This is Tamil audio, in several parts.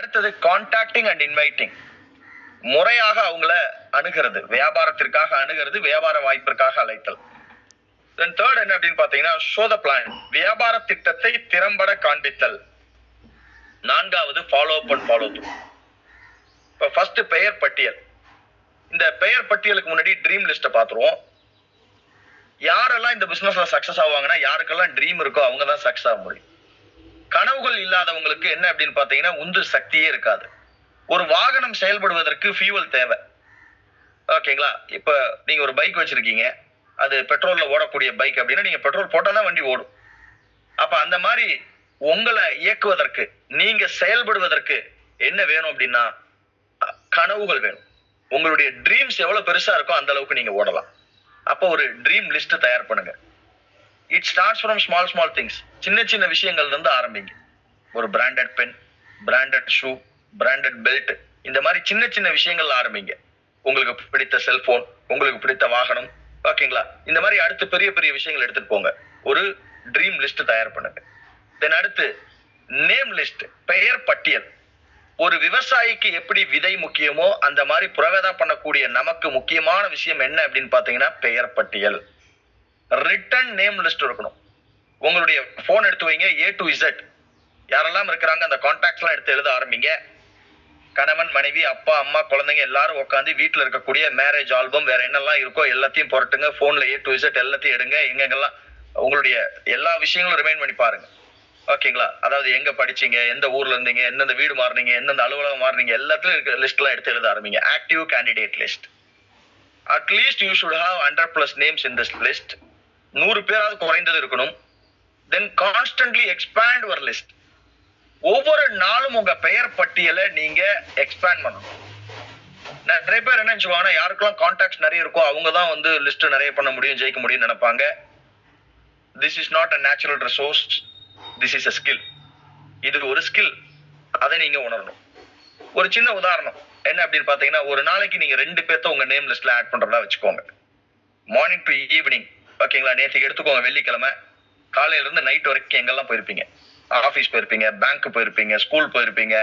அடுத்தது கான்டாக்டிங் அண்ட் இன்வைட்டிங் முறையாக அவங்கள அணுகிறது. வியாபாரத்திற்காக அணுகிறது வியாபார வாய்ப்பிற்காக அழைத்தல். தென் தேர்ட் என்ன அப்படின்னு பாத்தீங்கன்னா ஷோ த பிளான் வியாபார திட்டத்தை திறம்பட காண்பித்தல். நான்காவது follow up and follow through இப்போ ஃபர்ஸ்ட் பெயர் பட்டியல். இந்த பெயர் பட்டியலுக்கு முன்னாடி ட்ரீம் லிஸ்ட்டை பார்த்துருவோம். யாரெல்லாம் இந்த பிசினஸ்ல சக்சஸ் ஆவாங்கன்னா யாருக்கெல்லாம் ட்ரீம் இருக்கோ அவங்க தான் சக்சஸ் ஆக முடியும். கனவுகள் இல்லாதவங்களுக்கு என்ன அப்படின்னு பார்த்தீங்கன்னா உந்து சக்தியே இருக்காது. ஒரு வாகனம் செயல்படுவதற்கு ஃபியூவல் தேவை. ஓகேங்களா இப்போ நீங்கள் ஒரு பைக் வச்சுருக்கீங்க. அது பெட்ரோலில் ஓடக்கூடிய பைக் அப்படின்னா நீங்கள் பெட்ரோல் போட்டால் தான் வண்டி ஓடும். அப்போ அந்த மாதிரி உங்களை இயக்குவதற்கு நீங்கள் செயல்படுவதற்கு என்ன வேணும் அப்படின்னா கனவுகள் வேணும். உங்களுடைய ட்ரீம்ஸ் எவ்வளோ பெருசாக இருக்கோ அந்த அளவுக்கு நீங்கள் ஓடலாம். அப்போ ஒரு ட்ரீம் லிஸ்ட் தயார் பண்ணுங்கள் it starts from small small things சின்ன சின்ன விஷயங்கள்ல இருந்து ஆரம்பிங்க. ஒரு branded pen branded shoe branded belt இந்த மாதிரி சின்ன சின்ன விஷயங்கள்ல ஆரம்பிங்க. உங்களுக்கு பிடித்த செல்போன் உங்களுக்கு பிடித்த வாகனம் ஓகேங்களா? இந்த மாதிரி அடுத்து பெரிய பெரிய விஷயங்கள் எடுத்துட்டு போங்க. ஒரு ட்ரீம் லிஸ்ட் தயார் பண்ணுங்க. தென் அடுத்து நேம் லிஸ்ட் பெயர் பட்டியல். ஒரு விவசாயிக்கு எப்படி விதை முக்கியமோ அந்த மாதிரி புறவேதா பண்ணக்கூடிய நமக்கு முக்கியமான விஷயம் என்ன அப்படின்னு பாத்தீங்கன்னா பெயர் பட்டியல். ரிட்டன் நேம் லிஸ்ட் இருக்கணும். உங்களுடைய ஃபோன் எடுத்து வைங்க ஏ டு இசட் யாரெல்லாம் இருக்கிறாங்க அந்த கான்டாக்ட்ஸ்லாம் எடுத்து எழுத ஆரம்பிங்க. கணவன் மனைவி அப்பா அம்மா குழந்தைங்க எல்லாரும் உட்காந்து வீட்டில் இருக்கக்கூடிய மேரேஜ் ஆல்பம் வேற என்னெல்லாம் இருக்கோ எல்லாத்தையும் புரட்டுங்க. ஃபோனில் ஏ டு இசட் எல்லாத்தையும் எடுங்க. எங்கெங்கெல்லாம் உங்களுடைய எல்லா விஷயங்களும் ரிமைண்ட் பண்ணி பாருங்க. ஓகேங்களா? அதாவது எங்க படிச்சீங்க எந்த ஊர்ல இருந்தீங்க எந்தெந்த வீடு மாறுனீங்க எந்தெந்த அலுவலகம் மாறுனீங்க எல்லாத்துலயும் இருக்க லிஸ்ட் எல்லாம் எடுத்து எழுத ஆரம்பிங்க. Active candidate list at least you should have hundred plus names in this list நூறு பேராவது குறைந்தது இருக்கணும். Then constantly expand your list ஒவ்வொரு நாளும் உங்க பெயர் பட்டியலை நீங்க எக்ஸ்பேண்ட் பண்ணணும். நிறைய பேர் என்ன நினைச்சுவாங்கன்னா யாருக்கெல்லாம் கான்டாக்ட்ஸ் நிறைய இருக்கோ அவங்க தான் வந்து லிஸ்ட் நிறைய பண்ண முடியும் ஜெயிக்க முடியும்னு நினைப்பாங்க. This is not a natural resource this is a skill இது ஒரு ஸ்கில் அதை நீங்க உணரணும். ஒரு சின்ன உதாரணம். என்ன அப்படின்னு பாத்தீங்கன்னா ஒரு நாளைக்கு நீங்க ரெண்டு பேர்த்த உங்க நேம் லிஸ்ட்ல ஆட் பண்றதா வச்சுக்கோங்க. மார்னிங் டு ஈவினிங் ஓகேங்களா நேற்றுக்கு எடுத்துக்கோங்க வெள்ளிக்கிழமை. காலையில இருந்து நைட் வரைக்கும் எங்கெல்லாம் போயிருப்பீங்க? ஆஃபீஸ் போயிருப்பீங்க பேங்க் போயிருப்பீங்க ஸ்கூல் போயிருப்பீங்க.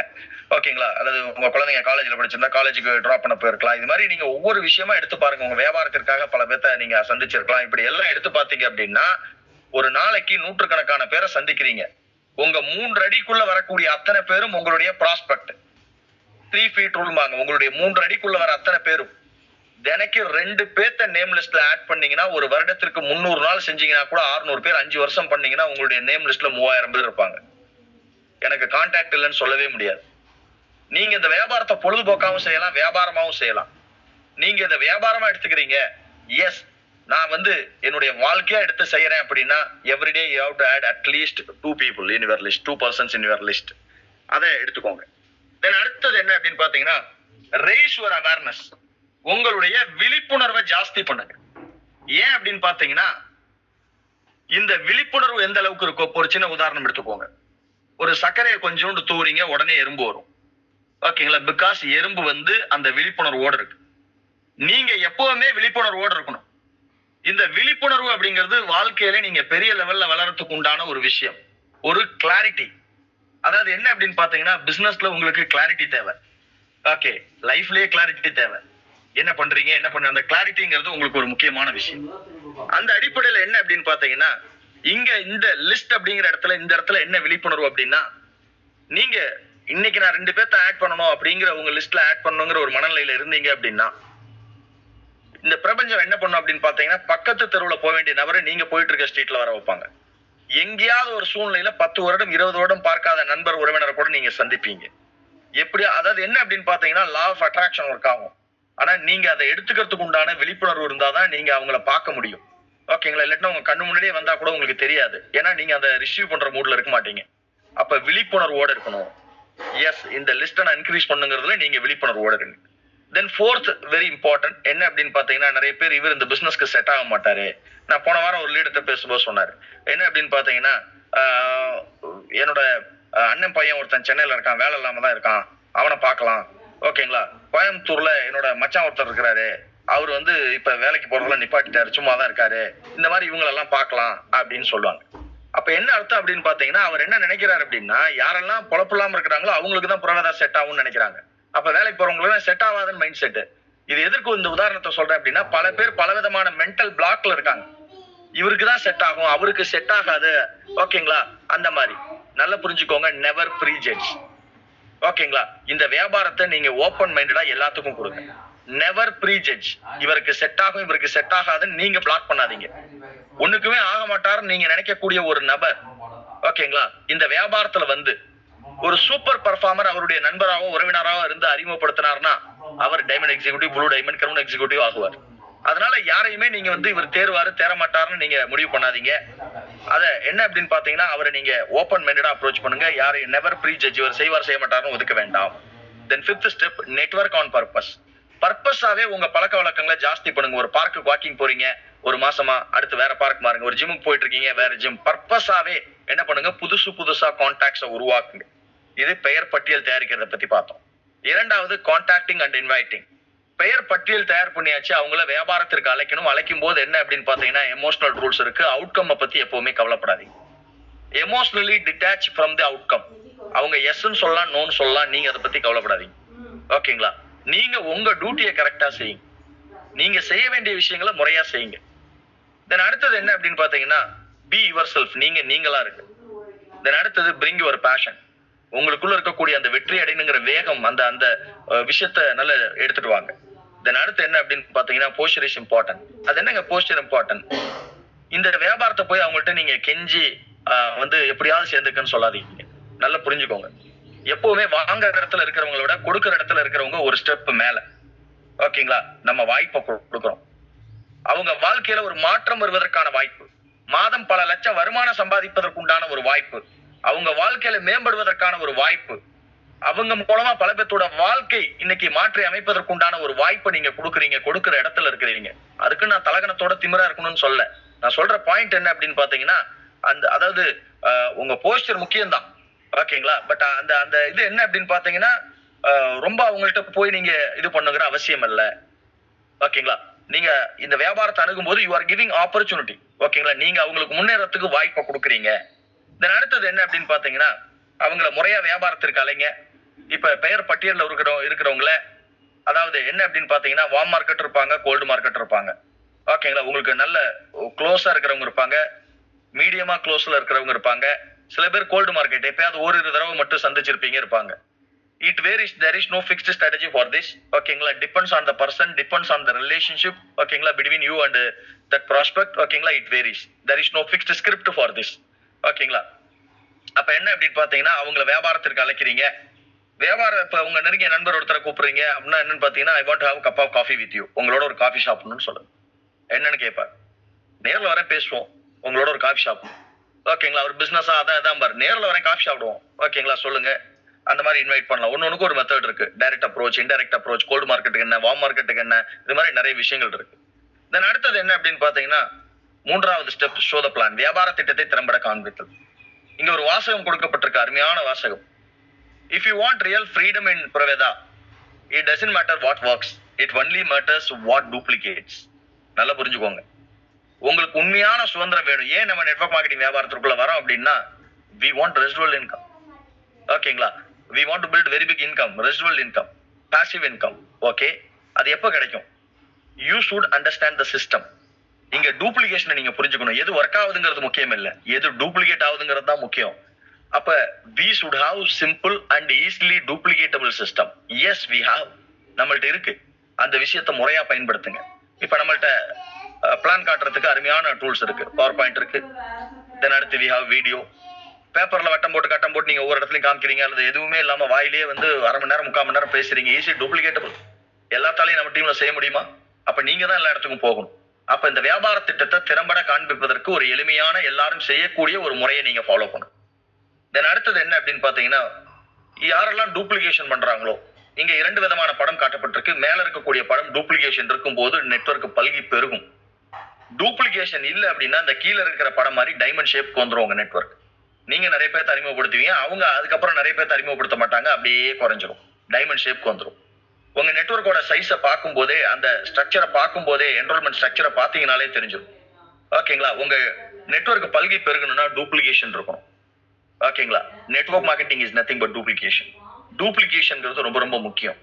ஓகேங்களா அல்லது உங்க குழந்தைங்க காலேஜ்ல படிச்சிருந்தா காலேஜுக்கு ட்ராப் பண்ண போயிருக்கலாம். இது மாதிரி நீங்க ஒவ்வொரு விஷயமா எடுத்து பாருங்க. உங்க வியாபாரத்திற்காக பல பேர்த்த நீங்க சந்திச்சிருக்கலாம். இப்படி எல்லாம் எடுத்து பார்த்தீங்க அப்படின்னா ஒரு நாளைக்கு நூற்றுக்கணக்கான பேரை சந்திக்கிறீங்க. உங்க மூன்று அடிக்குள்ள வரக்கூடிய அத்தனை பேரும் உங்களுடைய ப்ராஸ்பெக்ட் த்ரீ ஃபீட் ரூல் வாங்க உங்களுடைய மூன்று அடிக்குள்ள வர அத்தனை பேரும். தினைக்கு ரெண்டு பேர்த்த நேம் லிஸ்ட்ல ஆட் பண்ணீங்கன்னா ஒரு வருடத்திற்கு முந்நூறு நாள் செஞ்சீங்கன்னா கூட 600 பேர் அஞ்சு வருஷம் பண்ணீங்கன்னா உங்களுடைய நேம் லிஸ்ட்ல மூவாயிரம் பேர் இருப்பாங்க. எனக்கு கான்டாக்ட் இல்லைன்னு சொல்லவே முடியாது. நீங்க இந்த வியாபாரத்தை பொழுதுபோக்காவும் செய்யலாம் வியாபாரமாவும் செய்யலாம். நீங்க இதை வியாபாரமா எடுத்துக்கிறீங்க. எஸ் நான் வந்து என்னுடைய வாழ்க்கையா எடுத்து செய்யறேன் அப்படின்னா everyday you have to add at least two people in your list two persons in your list அதை எடுத்துக்கோங்க. தென் அடுத்தது என்ன அப்படின்னு பாத்தீங்கன்னா ரேஸ் யுவர் அவேர்னஸ் உங்களுடைய விழிப்புணர்வை ஜாஸ்தி பண்ணுங்க. ஏன் அப்படின்னு பாத்தீங்கன்னா இந்த விழிப்புணர்வு எந்த அளவுக்கு இருக்கோ ஒரு சின்ன உதாரணம் எடுத்துக்கோங்க. ஒரு சர்க்கரையை கொஞ்சோண்டு தூறீங்க உடனே எறும்பு வரும். ஓகேங்களா? பிகாஸ் எறும்பு வந்து அந்த விழிப்புணர்வோட இருக்கு. நீங்க எப்பவுமே விழிப்புணர்வோட இருக்கணும். இந்த விழிப்புணர்வு அப்படிங்கிறது வாழ்க்கையில நீங்க பெரிய லெவல்ல வளர்றதுக்கு உண்டான ஒரு விஷயம். ஒரு கிளாரிட்டி அதாவது என்ன அப்படின்னு பாத்தீங்கன்னா பிசினஸ்ல உங்களுக்கு கிளாரிட்டி தேவை. ஓகே லைஃப்லயே கிளாரிட்டி தேவை. என்ன பண்றீங்க? என்ன பண்ண அந்த கிளாரிட்டிங்கிறது உங்களுக்கு ஒரு முக்கியமான விஷயம். அந்த அடிப்படையில என்ன அப்படின்னு பாத்தீங்கன்னா இங்க இந்த லிஸ்ட் அப்படிங்கிற இடத்துல இந்த இடத்துல என்ன விழிப்புணர்வு அப்படின்னா நீங்க இன்னைக்கு நான் ரெண்டு பேர்த்த ஆட் பண்ணணும் அப்படிங்கிற உங்க லிஸ்ட்ல ஆட் பண்ணணுங்கிற ஒரு மனநிலையில இருந்தீங்க அப்படின்னா இந்த பிரபஞ்சம் என்ன பண்ணும் அப்படின்னு பாத்தீங்கன்னா பக்கத்து தெருவுல போக வேண்டிய நபரை நீங்க போயிட்டு இருக்க ஸ்ட்ரீட்ல வர வைப்பாங்க. எங்கேயாவது ஒரு சூழ்நிலையில பத்து வருடம் இருபது வருடம் பார்க்காத நண்பர் உறவினரை கூட நீங்க சந்திப்பீங்க. எப்படி அதாவது என்ன அப்படின்னு பாத்தீங்கன்னா லா ஆஃப் அட்ராக்ஷன் ஒர்க் ஆகும். ஆனா நீங்க அதை எடுத்துக்கிறதுக்கு உண்டான விழிப்புணர்வு இருந்தாதான் நீங்க அவங்கள பார்க்க முடியும். ஓகேங்களா? இல்லாட்டினா உங்க கண்ணு முன்னாடியே வந்தா கூட உங்களுக்கு தெரியாது. ஏன்னா நீங்க அதை ரிசீவ் பண்ற மூட்ல இருக்க மாட்டீங்க. அப்ப விழிப்புணர்வோட இருக்கணும். எஸ் இந்த லிஸ்ட்டை நான் இன்க்ரீஸ் பண்ணுங்கிறதுல நீங்க விழிப்புணர்வோட இருங்க. தென் ஃபோர்த் வெரி இம்பார்ட்டன்ட் என்ன அப்படின்னு பாத்தீங்கன்னா நிறைய பேர் இவர் இந்த பிசினஸ்க்கு செட் ஆக மாட்டாரு. நான் போன வாரம் ஒரு லீடத்தை பேசும்போது சொன்னாரு. என்ன அப்படின்னு பாத்தீங்கன்னா என்னோட அண்ணன் பையன் ஒருத்தன் சென்னையில இருக்கான் வேலை இல்லாம தான் இருக்கான். அவனை பார்க்கலாம். ஓகேங்களா? கோயம்புத்தூர்ல என்னோட மச்சான் ஒருத்தர் இருக்கிறாரு அவர் வந்து இப்ப வேலைக்கு போறதுல நிப்பாட்டிட்டாரு. சும்மா தான் இருக்காரு. இந்த மாதிரி இவங்களெல்லாம் பார்க்கலாம் அப்படின்னு சொல்லுவாங்க. அப்ப என்ன அர்த்தம் அப்படின்னு பாத்தீங்கன்னா அவர் என்ன நினைக்கிறாரு அப்படின்னா யாரெல்லாம் பொழப்பில்லாம இருக்கிறாங்களோ அவங்களுக்கு தான் புரவேதா செட் ஆகும்னு நினைக்கிறாங்க. அப்ப வேலைக்கு போறவங்களுக்கு செட் ஆகாதுன்னு மைண்ட் செட் இது எதற்கு இந்த உதாரணத்தை சொல்றேன் அப்படின்னா பல பேர் பலவிதமான மென்டல் பிளாக்ல இருக்காங்க. இவருக்கு தான் செட் ஆகும். அவருக்கு செட் ஆகாது. ஓகேங்களா? அந்த மாதிரி. நல்லா புரிஞ்சுக்கோங்க. நெவர் ப்ரீ ஜட்ஜ் ஓகேங்களா? இந்த வியாபாரத்தை நீங்க ஓப்பன் மைண்டடா எல்லாத்துக்கும் கொடுங்க. நெவர் ப்ரீ ஜட்ஜ் இவருக்கு செட் ஆகும் இவருக்கு செட் ஆகாதுன்னு நீங்க பிளாக் பண்ணாதீங்க. ஒண்ணுக்குமே ஆக மாட்டாருன்னு நீங்க நினைக்கக்கூடிய ஒரு நபர் ஓகேங்களா? இந்த வியாபாரத்துல வந்து ஒரு சூப்பர் பர்ஃபார்மர் அவருடைய நண்பராகவோ உறவினராகவோ இருந்து அறிமுகப்படுத்தினார்னா அவர் diamond executive blue diamond crown executive ஆகுவார். அதனால யாரையுமே நீங்க வந்து இவர் தேர்வாரு தேர மாட்டாருன்னு நீங்க முடிவு பண்ணாதீங்க. அத என்ன அப்படின்னு பாத்தீங்கன்னா அவரை நீங்க ஓப்பன் மைண்டடா அப்ரோச் பண்ணுங்க. யாரையும் நெவர் ப்ரீ ஜட்ஜ் இவர் செய்வார் செய்ய மாட்டாருன்னு ஒதுக்க வேண்டாம். Then fifth step network on purpose பர்பஸாவே உங்க பழக்க வழக்கங்களை ஜாஸ்தி பண்ணுங்க. ஒரு பார்க்கு வாக்கிங் போறீங்க ஒரு மாசமா அடுத்து வேற பார்க் மாறுங்க. ஒரு ஜிம்முக்கு போயிட்டு இருக்கீங்க வேற ஜிம் பர்பஸாவே என்ன பண்ணுங்க? புதுசு புதுசா கான்டாக்ட்ஸை உருவாக்குங்க. இது பெயர் பட்டியல் தயாரிக்கிறத பத்தி பார்த்தோம். இரண்டாவது கான்டாக்டிங் அண்ட் இன்வைட்டிங் பெயர் பட்டியல் தயார் பண்ணியாச்சு. அவங்கள வியாபாரத்திற்கு அழைக்கணும். அழைக்கும் போது என்ன அப்படின்னு பாத்தீங்கன்னா எமோஷனல் ரூல்ஸ் இருக்கு. அவுட்கம் பத்தி எப்பவுமே கவலைப்படாதீங்க. Emotionally detach from the outcome அவங்க எஸ்ன்னு சொல்லலாம் நோன்னு சொல்லலாம். நீங்க அதை பத்தி கவலைப்படாதீங்க. ஓகேங்களா? நீங்க உங்க டியூட்டியை கரெக்டா செய்யுங்க. நீங்க செய்ய வேண்டிய விஷயங்களை முறையா செய்யுங்க. தென் அடுத்தது என்ன அப்படின்னு பாத்தீங்கன்னா பி யுவர் செல்ஃப் நீங்க நீங்களா இருக்கு தென் அடுத்தது பிரிங் யுவர் பேஷன் உங்களுக்குள்ள இருக்கக்கூடிய அந்த வெற்றி அடையணுங்கிற வேகம் அந்த அந்த விஷயத்த நல்ல எடுத்துட்டு வாங்க. தென் அடுத்து என்ன அப்படின்னு பாத்தீங்கன்னா போஸ்டர் இஸ் இம்பார்ட்டன்ட் அது என்னங்க போஸ்டர் இம்பார்ட்டன்ட் இந்த வியாபாரத்தை போய் அவங்கள்ட்ட நீங்க கெஞ்சி வந்து எப்படியாவது சேர்ந்துக்குன்னு சொல்லாதீங்க. நல்லா புரிஞ்சுக்கோங்க. எப்பவுமே வாங்குற இடத்துல இருக்கிறவங்கள விட கொடுக்குற இடத்துல இருக்கிறவங்க ஒரு ஸ்டெப் மேல. ஓகேங்களா? நம்ம வாய்ப்பை கொடுக்குறோம். அவங்க வாழ்க்கையில ஒரு மாற்றம் வருவதற்கான வாய்ப்பு. மாதம் பல லட்சம் வருமானம் சம்பாதிப்பதற்கு உண்டான ஒரு வாய்ப்பு. அவங்க வாழ்க்கையில மேம்படுவதற்கான ஒரு வாய்ப்பு. அவங்க மூலமா பல பேர்த்தோட வாழ்க்கை இன்னைக்கு மாற்றி அமைப்பதற்குண்டான ஒரு வாய்ப்பை நீங்க கொடுக்குறீங்க கொடுக்குற இடத்துல இருக்கிறீங்க. அதுக்கு நான் தலகணத்தோட திமிரா இருக்கணும்னு சொல்ல. நான் சொல்ற பாயிண்ட் என்ன அப்படின்னு பாத்தீங்கன்னா அந்த அதாவது உங்க போஸ்டர் முக்கியம்தான். ஓகேங்களா? பட் அந்த அந்த இது என்ன அப்படின்னு பாத்தீங்கன்னா ரொம்ப அவங்கள்ட்ட போய் நீங்க இது பண்ணுங்கிற அவசியம் இல்லை. ஓகேங்களா? நீங்க இந்த வியாபாரத்தை அணுகும் போது யூ ஆர் கிவிங் ஆப்பர்ச்சுனிட்டி ஓகேங்களா? நீங்க அவங்களுக்கு முன்னேறத்துக்கு வாய்ப்பை கொடுக்குறீங்க. தென் அடுத்தது என்ன அப்படின்னு பாத்தீங்கன்னா அவங்கள முறையா வியாபாரத்திற்கு அலைங்க. இப்ப பெயர் பட்டியலில் இருக்கிறோம் இருக்கிறவங்கள அதாவது என்ன அப்படின்னு பாத்தீங்கன்னா வார்ம் மார்க்கெட் இருப்பாங்க கோல்டு மார்க்கெட் இருப்பாங்க. ஓகேங்களா உங்களுக்கு நல்ல க்ளோஸா இருக்கிறவங்க இருப்பாங்க. மீடியமா க்ளோஸ்ல இருக்கிறவங்க இருப்பாங்க. சில பேர் கோல்டு மார்க்கெட் எப்பயாவது ஓரிரு தடவை மட்டும் சந்திச்சிருப்பீங்க இருப்பாங்க. It varies there is no fixed strategy for this ஓகேங்களா depends on the person depends on the relationship ஓகேங்களா between you and that prospect ஓகேங்களா it varies there is no fixed script for this ஓகேங்களா? அப்ப என்ன அப்படின்னு பாத்தீங்கன்னா அவங்கள வியாபாரத்திற்கு அழைக்கிறீங்க. வியாபாரம் இப்ப உங்க நெருங்கிய நண்பர் ஒருத்தரை கூப்பிடுறீங்க அப்படின்னா என்னன்னு பாத்தீங்கன்னா I want have cup of coffee with you உங்களோட ஒரு காஃபி ஷாப்னு சொல்லுங்க. என்னன்னு கேட்பார் நேர்ல வர பேசுவோம். உங்களோட ஒரு காஃபி ஷாப் ஓகேங்களா? ஒரு பிசினஸா அதான் அதான் பாரு. நேர்ல வரேன் காஃபி சாப்பிடுவோம் ஓகேங்களா? சொல்லுங்க. அந்த மாதிரி இன்வைட் பண்ணலாம். ஒன்று ஒரு மெத்தட் இருக்கு. Direct approach indirect approach cold மார்க்கெட்டுக்கு என்ன வார்ம் மார்க்கெட்டுக்கு என்ன இது மாதிரி நிறைய விஷயங்கள் இருக்கு. தென் அடுத்தது என்ன அப்படின்னு பாத்தீங்கன்னா மூன்றாவது ஸ்டெப் ஷோ த பிளான் வியாபார திட்டத்தை திறம்பட காண்பித்தல். இங்க ஒரு வாசகம் கொடுக்கப்பட்டிருக்கு அருமையான வாசகம். If you want real freedom in private it doesn't matter what works it only matters what duplicates நல்லா புரிஞ்சுக்கோங்க. உங்களுக்கு உண்மையான சுதந்திரம் வேணும். ஏன் நம்ம நெட்வொர்க் மார்க்கெட்டிங் வியாபாரத்திற்குள்ள வரோம் அப்படின்னா வி வாண்ட் ரெசிடுவல் இன்கம் ஓகேங்களா we want to build very big income residual income passive income okay அது எப்போ கிடைக்கும்? You should understand the system இங்க டூப்ளிகேஷனை நீங்க புரிஞ்சுக்கணும். எது ஒர்க் ஆகுதுங்கிறது முக்கியம் இல்ல. எது டூப்ளிகேட் ஆகுதுங்கிறது தான் முக்கியம். அப்ப we should have simple and easily duplicatable system yes we have நம்மள்ட்ட இருக்கு. அந்த விஷயத்த முறையா பயன்படுத்துங்க. இப்ப நம்மள்ட்ட பிளான் காட்டுறதுக்கு அருமையான டூல்ஸ் இருக்கு. பவர் பாயிண்ட் இருக்கு. தென் அடுத்து வி ஹாவ் வீடியோ பேப்பர்ல வட்டம் போட்டு கட்டம் போட்டு நீங்க ஒவ்வொரு இடத்துலயும் காமிக்கிறீங்க. அல்லது எதுவுமே இல்லாம வாயிலேயே வந்து அரை மணி நேரம் முக்கால் மணி நேரம் பேசுறீங்க. ஈஸி டூப்ளிகேட்டபிள் எல்லாத்தாலையும் நம்ம டீம்ல செய்ய முடியுமா? அப்ப நீங்க தான் எல்லா இடத்துக்கும் போகணும். அப்ப இந்த வியாபார திட்டத்தை திறம்பட காண்பிப்பதற்கு ஒரு எளிமையான எல்லாரும் செய்யக்கூடிய ஒரு முறையை நீங்க ஃபாலோ பண்ணும் தென் அடுத்தது என்ன அப்படின்னு பாத்தீங்கன்னா யாரெல்லாம் டூப்ளிகேஷன் பண்றாங்களோ இங்க இரண்டு விதமான படம் காட்டப்பட்டிருக்கு. மேல இருக்கக்கூடிய படம் டூப்ளிகேஷன் இருக்கும்போது நெட்ஒர்க் பல்கி பெருகும். டூப்ளிகேஷன் இல்ல அப்படின்னா அந்த கீழே இருக்கிற படம் மாதிரி டைமண்ட் ஷேப்க்கு வந்துடும் உங்க நெட்வொர்க் நீங்க நிறைய பேர்த்த அறிமுகப்படுத்துவீங்க. அவங்க அதுக்கப்புறம் நிறைய பேர்த்த அறிமுகப்படுத்த மாட்டாங்க. அப்படியே குறைஞ்சிரும். டைமண்ட் ஷேப்க்கு வந்துடும் உங்க நெட்வொர்க்கோட சைஸை பார்க்கும்போதே அந்த ஸ்ட்ரக்சரை பார்க்கும் போதே என்ரோல்மெண்ட் ஸ்ட்ரக்சரை பார்த்தீங்கனாலே தெரிஞ்சிடும் ஓகேங்களா? உங்க நெட்வொர்க் பல்கி பெருகணும்னா டூப்ளிகேஷன் இருக்கணும். ஓகேங்களா? Network marketing is nothing but duplication டூப்ளிகேஷன்ங்கிறது ரொம்ப ரொம்ப முக்கியம்.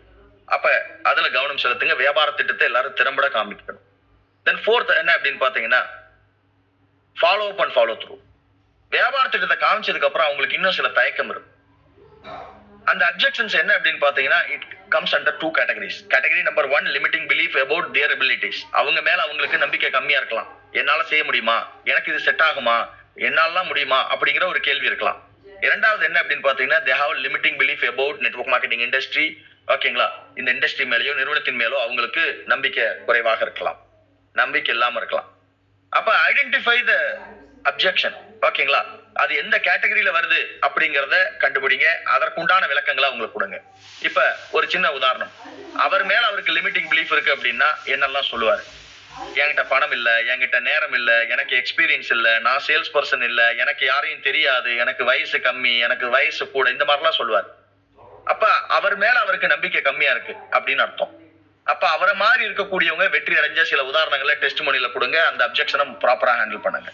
அப்ப அதுல கவனம் செலுத்துங்க. வியாபார திட்டத்தை எல்லாரும் திறம்பட காமிக்கணும் தென் ஃபோர்த் என்ன அப்படின்னு பாத்தீங்கன்னா follow up and follow through வியாபார திட்டத்தை காமிச்சதுக்கு அப்புறம் அவங்களுக்கு இன்னும் சில தயக்கம் இருக்கும் அந்த அப்ஜெக்ஷன்ஸ் என்ன அப்படின்னு பாத்தீங்கன்னா it comes under two categories category number one limiting belief about their abilities. அவங்க மேல அவங்களுக்கு நம்பிக்கை கம்மியா இருக்கலாம். என்னால செய்ய முடியுமா? எனக்கு இது செட் ஆகுமா? என்னாலலாம் முடியுமா? அப்படிங்கிற ஒரு கேள்வி இருக்கலாம். இரண்டாவது என்ன அப்படின்னு பாத்தீங்கன்னா they have limiting belief about network marketing industry ஓகேங்களா இந்த இண்டஸ்ட்ரி மேலேயோ நிறுவனத்தின் மேலோ அவங்களுக்கு நம்பிக்கை குறைவாக இருக்கலாம். நம்பிக்கை இல்லாம இருக்கலாம். அப்ப ஐடென்டிஃபை த அப்ஜெக்ஷன் ஓகேங்களா அது எந்த கேட்டகரியில வருது அப்படிங்கறத கண்டுபிடிங்க. அதற்குண்டான விளக்கங்களை அவங்களுக்கு கொடுங்க. இப்ப ஒரு சின்ன உதாரணம். அவர் மேல அவருக்கு லிமிட்டிங் பிலீஃப் இருக்கு அப்படின்னா என்னெல்லாம் சொல்லுவாரு? என்கிட்ட பணம் இல்ல என்கிட்ட நேரம் இல்ல எனக்கு எக்ஸ்பீரியன்ஸ் இல்ல நான் சேல்ஸ் பர்சன் இல்ல எனக்கு யாரையும் தெரியாது எனக்கு வயசு கம்மி எனக்கு வயசு கூட இந்த மாதிரிலாம் சொல்லுவார். அப்ப அவர் மேல அவருக்கு நம்பிக்கை கம்மியா இருக்கு அப்படின்னு அர்த்தம். அப்ப அவரை மாதிரி இருக்கக்கூடியவங்க வெற்றி அடைஞ்ச சில உதாரணங்களை டெஸ்ட் மொழியில கொடுங்க. அந்த அப்செக்ஷனை ப்ராப்பரா ஹேண்டில் பண்ணுங்க.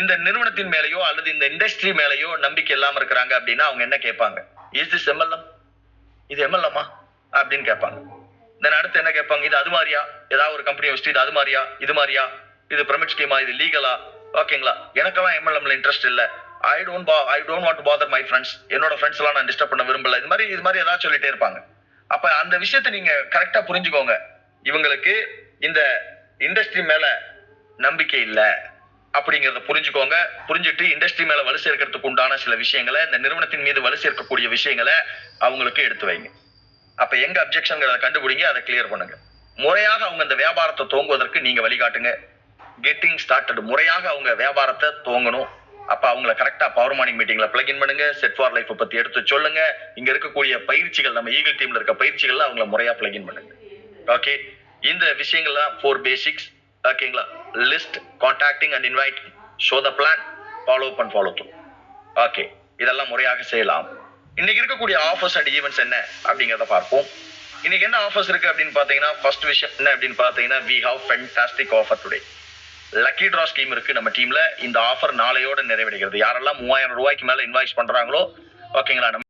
இந்த நிறுவனத்தின் மேலேயோ அல்லது இந்த இண்டஸ்ட்ரி மேலேயோ நம்பிக்கை இல்லாம இருக்கிறாங்க அப்படின்னா அவங்க என்ன கேட்பாங்க? இஸ் திஸ் எம்எல்எம் இது எம்எல்எம்மா அப்படின்னு கேட்பாங்க. தென் அடுத்து என்ன கேட்பாங்க? இது அது மாதிரியா? ஏதாவது ஒரு கம்பெனி வச்சுட்டு இது அது மாதிரியா? இது மாதிரியா? இது பிரமிட் ஸ்கீமா இது லீகலா ஓகேங்களா எனக்கெல்லாம் எம்எல்எம்ல இன்ட்ரெஸ்ட் இல்ல. I don't I don't want bother my friends என்னோட ஃப்ரெண்ட்ஸ் எல்லாம் நான் டிஸ்டர்ப் பண்ண விரும்பல. இது மாதிரி இது மாதிரி ஏதாவது சொல்லிட்டே இருப்பாங்க. அப்ப அந்த விஷயத்தை நீங்க கரெக்டா புரிஞ்சுக்கோங்க. இவங்களுக்கு இந்த இண்டஸ்ட்ரி மேல நம்பிக்கை இல்லை. அப்படிங்கறத புரிஞ்சுக்கோங்க. புரிஞ்சுட்டு இண்டஸ்ட்ரி மேல வலு சேர்க்கறதுக்கு உண்டான சில விஷயங்களை இந்த நிறுவனத்தின் மீது வலு சேர்க்கக்கூடிய விஷயங்களை அவங்களுக்கு எடுத்து வைங்க. அப்ப எங்க அப்ஜெக்ஷன்ங்கிறத கண்டுபிடிங்க அதை கிளியர் பண்ணுங்க. முறையாக அவங்க இந்த வியாபாரத்தை துவங்குவதற்கு நீங்க வழிகாட்டுங்க. கெட்டிங் ஸ்டார்டட் முறையாக அவங்க வியாபாரத்தை துவங்கணும். அப்ப அவங்கள கரெக்டா பவர் மார்னிங் மீட்டிங்ல பிளக்இன் பண்ணுங்க. செட் ஃபார் லைஃப் பத்தி எடுத்து சொல்லுங்க. இங்க இருக்கக்கூடிய பயிற்சிகள் நம்ம ஈகிள் டீம்ல இருக்க பயிற்சிகள்ல அவங்கள முறையா பிளக்இன் பண்ணுங்க. ஓகே இந்த விஷயங்கள்லாம் ஃபோர் பேசிக்ஸ் ஓகேங்களா? List contacting and invite show the plan follow up and follow through okay இதெல்லாம் முறையாக செய்யலாம். இன்னைக்கு இருக்கக்கூடிய ஆஃபர்ஸ் அண்ட் ஈவெண்ட்ஸ் என்ன அப்படிங்கிறத பார்ப்போம். இன்னைக்கு என்ன ஆஃபர்ஸ் இருக்கு அப்படின்னு பார்த்தீங்கன்னா ஃபர்ஸ்ட் விஷயம் என்ன அப்படின்னு பார்த்தீங்கன்னா we have fantastic offer today lucky draw scheme இருக்கு நம்ம டீம்ல இந்த ஆஃபர் நாளையோட நிறைவடைகிறது. யாரெல்லாம் மூவாயிரம் ரூபாய்க்கு மேல இன்வாய்ஸ் பண்றாங்களோ ஓகேங்களா நம்ம